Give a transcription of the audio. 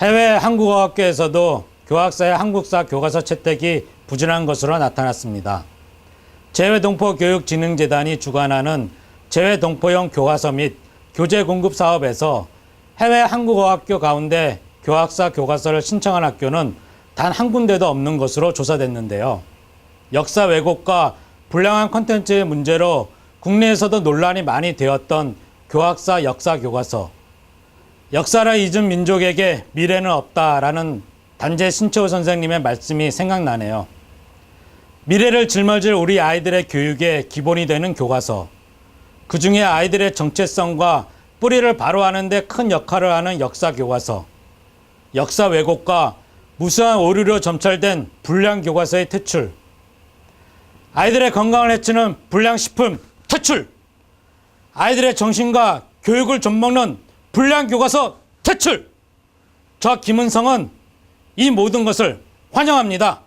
해외 한국어학교에서도 교학사의 한국사 교과서 채택이 부진한 것으로 나타났습니다. 재외동포교육진흥재단이 주관하는 재외동포용 교과서 및 교재 공급 사업에서 해외 한국어학교 가운데 교학사 교과서를 신청한 학교는 단 한 군데도 없는 것으로 조사됐는데요. 역사 왜곡과 불량한 컨텐츠의 문제로 국내에서도 논란이 많이 되었던 교학사 역사 교과서. 역사를 잊은 민족에게 미래는 없다라는 단재 신채호 선생님의 말씀이 생각나네요. 미래를 짊어질 우리 아이들의 교육의 기본이 되는 교과서. 그 중에 아이들의 정체성과 뿌리를 바로 하는 데 큰 역할을 하는 역사 교과서. 역사 왜곡과 무수한 오류로 점철된 불량 교과서의 퇴출. 아이들의 건강을 해치는 불량식품 퇴출! 아이들의 정신과 교육을 좀먹는 불량 교과서 퇴출! 저 김은성은 이 모든 것을 환영합니다.